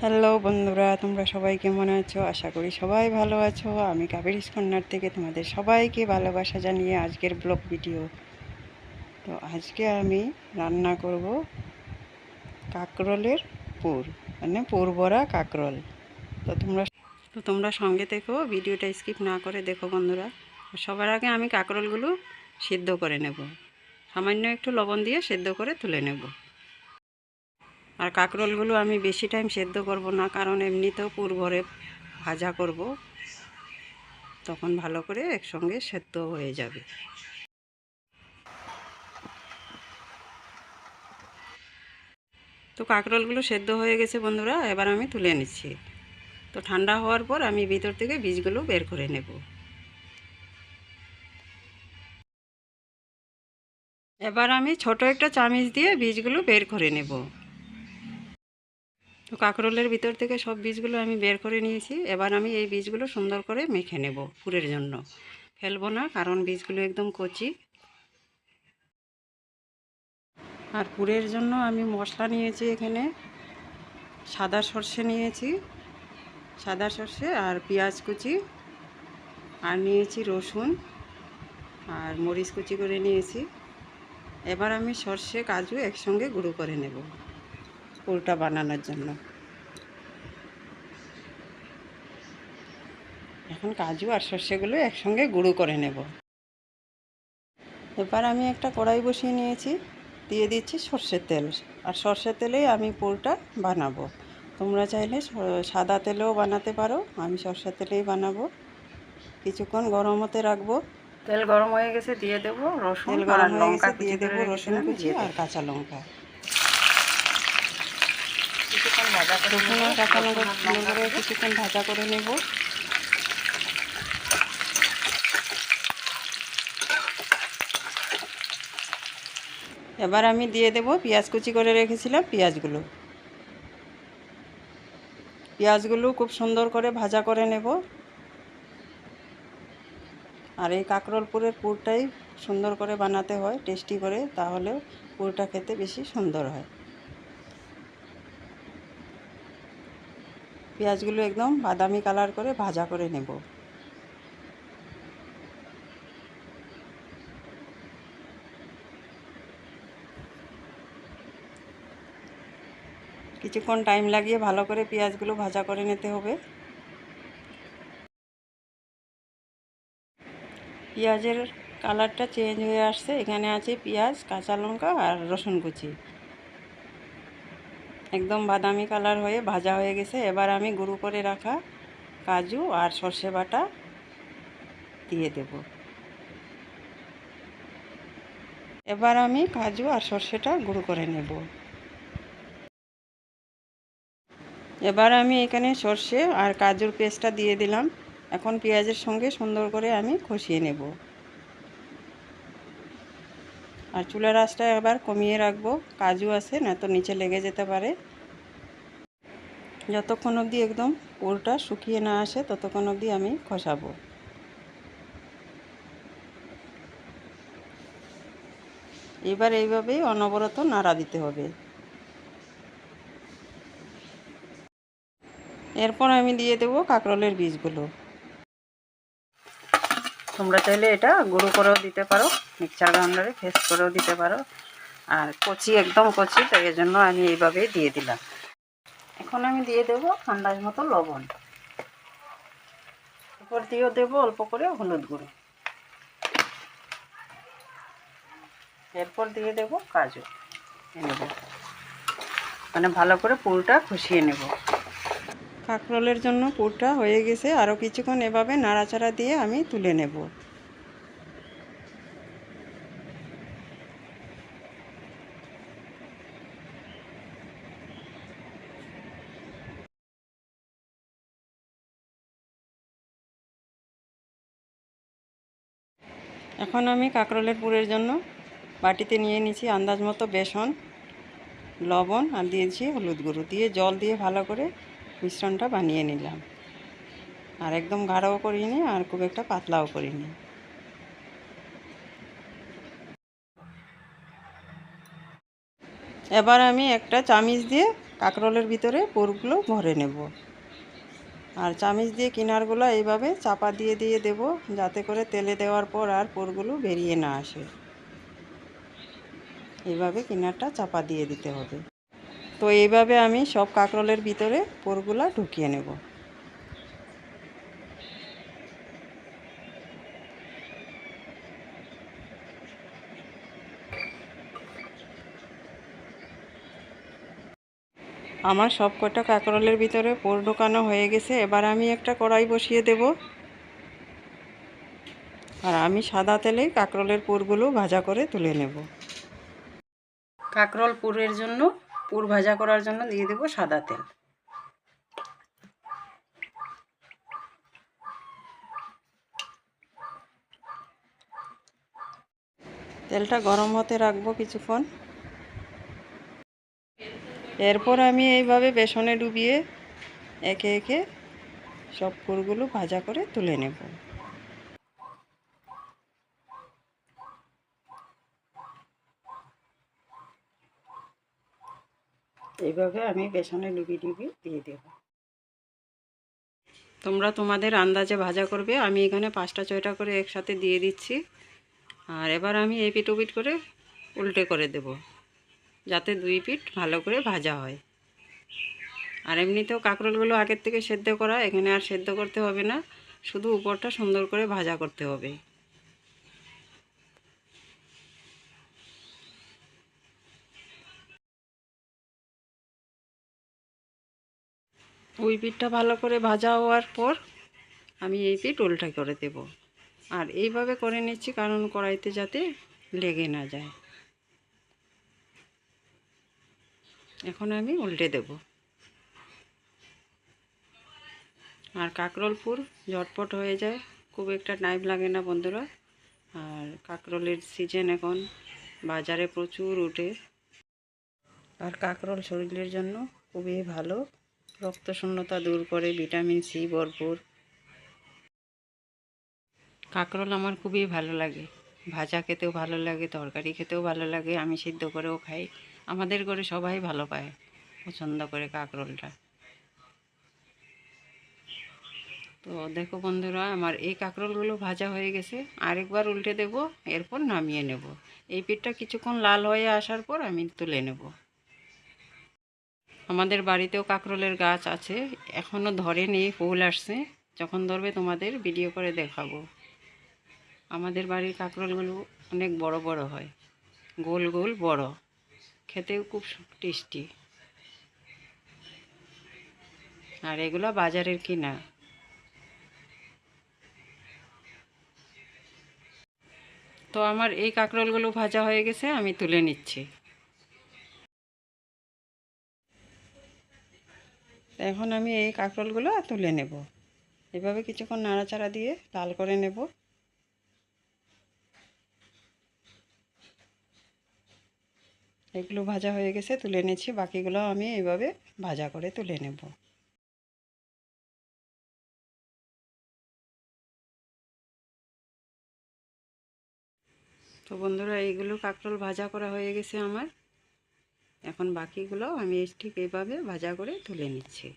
Hello বন্ধুরা, তোমরা সবাই কেমন আছো? আশা করি সবাই ভালো আছো। আমি কাবেরি কন্যার থেকে তোমাদের সবাইকে ভালোবাসা জানিয়ে আজকের ব্লগ ভিডিও। তো আজকে আমি রান্না করব কাকরোলের পুর মানে পুর বড়া কাকরোল। তো তোমরা তো তোমরা সঙ্গে দেখো ভিডিওটা স্কিপ না করে দেখো বন্ধুরা। সবার আগে আমি কাকরোলগুলো সিদ্ধ করে নেব। সামান্য একটু লবণ দিয়ে সেদ্ধ করে তুলে নেব। আর কাঁকরোলগুলো আমি বেশি টাইম সেদ্ধ করব না, কারণ এমনিতেও পুরভরে ভাজা করব। তখন ভালো করে একসঙ্গে সেদ্ধ হয়ে যাবে। তো কাঁকরোলগুলো সেদ্ধ হয়ে গেছে বন্ধুরা, এবার আমি তুলে নিচ্ছি। তো ঠান্ডা হওয়ার পর আমি ভিতর থেকে বীজগুলো বের করে নেব। এবার আমি ছোট একটা চামিচ দিয়ে বীজগুলো বের করে নেব। তো কাঁকরোলের ভিতর থেকে সব বীজগুলো আমি বের করে নিয়েছি। এবার আমি এই বীজগুলো সুন্দর করে মেখে নেব পুরের জন্য। ফেলব না, কারণ বীজগুলো একদম কচি। আর পুরের জন্য আমি মশলা নিয়েছি এখানে, সাদা সর্ষে নিয়েছি, সাদা সর্ষে আর পেঁয়াজ কুচি, আর নিয়েছি রসুন, আর মরিচ কুচি করে নিয়েছি। এবার আমি সর্ষে, কাজু একসঙ্গে গুঁড়ো করে নেব। পুরটা বানানোর জন্য। এখন কাজু আর সর্ষেগুলো একসঙ্গে গুঁড়ো করে নেব। এবার আমি একটা কড়াই বসিয়ে নিয়েছি দিয়ে দিচ্ছি সর্ষের তেল। আর সর্ষের তেলেই আমি পুরটা বানাবো। তোমরা চাইলে সাদা তেলেও বানাতে পারো আমি সর্ষের তেলেই বানাবো। কিছুক্ষণ গরম হতে রাখব। তেল গরম হয়ে গেছে দিয়ে দেবো রসুন তেল গরম হয়ে গেছে দিয়ে দেবো রসুন কুচি আর কাঁচা লঙ্কা। রসুন করে কিছুক্ষণ ভাজা করে নেব। এবার আমি দিয়ে দেব পেঁয়াজ কুচি করে রেখেছিলাম পেঁয়াজগুলো। পেঁয়াজগুলো খুব সুন্দর করে ভাজা করে নেব। আর এই কাঁকরোলপুরের পুরটাই সুন্দর করে বানাতে হয়, টেস্টি করে তাহলে পুরটা খেতে বেশি সুন্দর হয়। পেঁয়াজগুলো একদম বাদামি কালার করে ভাজা করে নেব। কিছুক্ষণ টাইম লাগিয়ে ভালো করে পেঁয়াজগুলো ভাজা করে নিতে হবে। পেঁয়াজের কালারটা চেঞ্জ হয়ে আসছে। এখানে আছে পেঁয়াজ, কাঁচা লঙ্কা আর রসুন কুচি। একদম বাদামি কালার হয়ে ভাজা হয়ে গেছে। এবার আমি গুঁড়ো করে রাখা কাজু আর সর্ষে বাটা দিয়ে দেব। এবার আমি কাজু আর সর্ষেটা গুঁড়ো করে নেব। এবার আমি এখানে সর্ষে আর কাজুর পেস্টটা দিয়ে দিলাম। এখন পেঁয়াজের সঙ্গে সুন্দর করে আমি কষিয়ে নেব। আর চুলার আঁচটা এবার কমিয়ে রাখব। কাজু আছে, না তো নিচে লেগে যেতে পারে। যতক্ষণ অবধি একদম পুরটা শুকিয়ে না আসে, ততক্ষণ অবধি আমি কষাবো এবার এইভাবেই অনবরত নাড়া দিতে হবে। এরপর আমি দিয়ে দেবো কাঁকরোলের বীজগুলো। তোমরা চাইলে এটা গুঁড়ো করেও দিতে পারো, মিক্সার গ্রাইন্ডারে ফেস করেও দিতে পারো। আর কচি, একদম কচি তো এই জন্য আমি এইভাবেই দিয়ে দিলাম। এখন আমি দিয়ে দেবো আন্দাজ মতো লবণ। এরপর দিয়েও দেবো অল্প করে হলুদ গুঁড়ো। এরপর দিয়ে দেবো কাজু। নেব মানে ভালো করে পুরোটা খুশিয়ে নেব। কাঁকরোলের জন্য পুরটা হয়ে গেছে। আরও কিছুক্ষণ এভাবে নাড়াচাড়া দিয়ে আমি তুলে নেব। এখন আমি কাঁকরোলের পুরের জন্য বাটিতে নিয়ে নিয়েছি আন্দাজ মতো বেসন, লবণ আর দিয়েছি হলুদ গুঁড়ো। দিয়ে জল দিয়ে ভালো করে মিশ্রণটা বানিয়ে নিলাম। আর একদম গাঢ়ও করিনি, আর খুব একটা পাতলাও করিনি। এবার আমি একটা চামিচ দিয়ে কাঁকরোলের ভিতরে পোরগুলো ভরে নেব। আর চামিচ দিয়ে কিনারগুলো এইভাবে চাপা দিয়ে দিয়ে দেব, যাতে করে তেলে দেওয়ার পর আর পোরগুলো বেরিয়ে না আসে। এইভাবে কিনারটা চাপা দিয়ে দিতে হবে। তো এইভাবে আমি সব কাঁকরোলের ভিতরে পুরগুলো ঢুকিয়ে নেব। আমার সব কটা কাঁকরোলের ভিতরে পোর ঢোকানো হয়ে গেছে, এবার আমি একটা কড়াই বসিয়ে দেব। আর আমি সাদা তেলে কাঁকরোলের পুরগুলো ভাজা করে তুলে নেব। কাঁকরোল পুরের জন্য পুর ভাজা করার জন্য দিয়ে দেব সাদা তেল। তেলটা গরম হতে রাখব কিছুক্ষণ। এরপর আমি এইভাবে বেসনে ডুবিয়ে একে একে সব পুরগুলো ভাজা করে তুলে নেব। এইভাবে আমি বেসনে ডুবি ডুবি দিয়ে দেব। তোমরা তোমাদের আন্দাজে ভাজা করবে, আমি এখানে পাঁচটা ছয়টা করে একসাথে দিয়ে দিচ্ছি। আর এবার আমি এই পিঠ ওপিঠ করে উল্টে করে দেব, যাতে দুই পিঠ ভালো করে ভাজা হয়। আর এমনিতেও কাঁকরোলগুলো আগের থেকে সেদ্ধ করা, এখানে আর সেদ্ধ করতে হবে না, শুধু উপরটা সুন্দর করে ভাজা করতে হবে। ওই পিঠটা ভালো করে ভাজা হওয়ার পর আমি এই পিঠ উল্টা করে দেব। আর এইভাবে করে নিচ্ছি কারণ কড়াইতে যাতে লেগে না যায়। এখন আমি উল্টে দেব। আর কাঁকরোলপুর ঝটপট হয়ে যায়। খুব একটা টাইম লাগে না বন্ধুরা। আর কাঁকরোলের সিজন এখন বাজারে প্রচুর উঠে। আর কাঁকরোল শরীরের জন্য খুবই ভালো। রক্ত শূন্যতা দূর করে, ভিটামিন সি ভরপুর। কাঁকরোল আমার খুবই ভালো লাগে। ভাজা খেতেও ভালো লাগে, তরকারি খেতেও ভালো লাগে, আমি সিদ্ধ করেও খাই। আমাদের ঘরে সবাই ভালো পায় পছন্দ করে কাঁকরোলটা। তো দেখো বন্ধুরা, আমার এই কাঁকরোলগুলো ভাজা হয়ে গেছে। আরেকবার উল্টে দেব, এরপর নামিয়ে নেব। এই পিঠটা কিছুক্ষণ লাল হয়ে আসার পর আমি তুলে নেব। আমাদের বাড়িতেও কাঁকরোলের গাছ আছে। এখনও ধরেনি, ফুল আসছে। যখন ধরবে তোমাদের ভিডিও করে দেখাবো। আমাদের বাড়ির কাঁকরোলগুলো অনেক বড় বড় হয়। গোল গোল বড়। খেতেও খুব টেস্টি। আর এগুলো বাজারের কিনা। তো আমার এই কাঁকরোলগুলো ভাজা হয়ে গেছে, আমি তুলে নিচ্ছি। এখন আমি এই কাঁকরোলগুলো তুলে নেব। এভাবে কিছুক্ষণ নাড়াচাড়া দিয়ে লাল করে নেব। এগুলো ভাজা হয়ে গেছে, তুলে নিচ্ছি। বাকিগুলো আমি এইভাবে ভাজা করে তুলে নেব। তো বন্ধুরা, এইগুলো কাঁকরোল ভাজা করা হয়ে গেছে আমার। এখন বাকিগুলো আমি ঠিক এইভাবে ভাজা করে তুলে নিচ্ছি।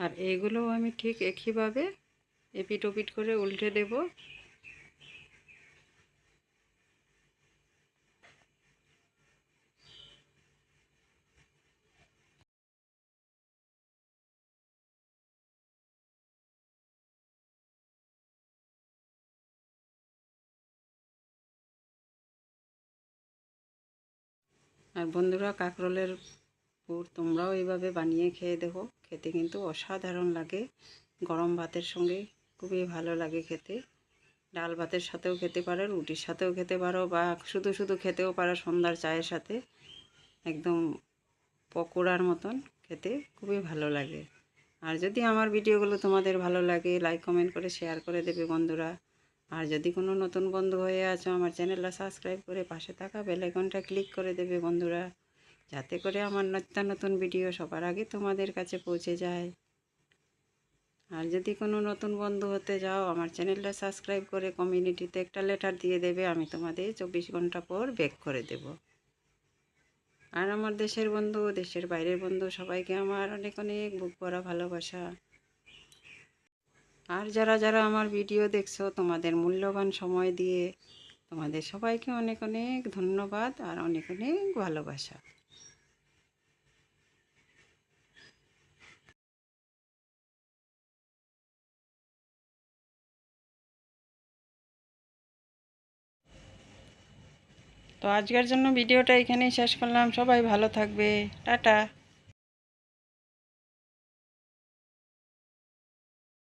আর এইগুলোও আমি ঠিক একইভাবে এপিট ওপিট করে উল্টে দেব। আর বন্ধুরা কাঁকরোলের পুর তোমরাও এইভাবে বানিয়ে খেয়ে দেখো। খেতে কিন্তু অসাধারণ লাগে। গরম ভাতের সঙ্গে খুবই ভালো লাগে খেতে। ডাল ভাতের সাথেও খেতে পারো, রুটির সাথেও খেতে পারো, বা শুধু শুধু খেতেও পারো সন্ধ্যার চায়ের সাথে। একদম পকোড়ার মতন খেতে খুবই ভালো লাগে। আর যদি আমার ভিডিওগুলো তোমাদের ভালো লাগে লাইক কমেন্ট করে শেয়ার করে দেবে বন্ধুরা। আর যদি কোনো নতুন বন্ধু হয়ে আছো, আমার চ্যানেলটা সাবস্ক্রাইব করে পাশে থাকা বেল আইকনটা ক্লিক করে দেবে বন্ধুরা। যাতে করে আমার নিত্য নতুন ভিডিও সবার আগে তোমাদের কাছে পৌঁছে যায়। আর যদি কোনো নতুন বন্ধু হতে যাও, আমার চ্যানেলটা সাবস্ক্রাইব করে কমিউনিটিতে একটা লেটার দিয়ে দেবে, আমি তোমাদের চব্বিশ ঘণ্টা পর ব্যাক করে দেব। আর আমার দেশের বন্ধু, দেশের বাইরের বন্ধু, সবাইকে আমার অনেক অনেক বুক ভরা ভালোবাসা। আর যারা যারা আমার ভিডিও দেখছ, তোমাদের মূল্যবান সময় দিয়ে তোমাদের সবাইকে অনেক অনেক ধন্যবাদ আর অনেক অনেক ভালোবাসা। তো আজকের জন্য ভিডিওটা এখানেই শেষ করলাম। সবাই ভালো থাকবে। টাটা।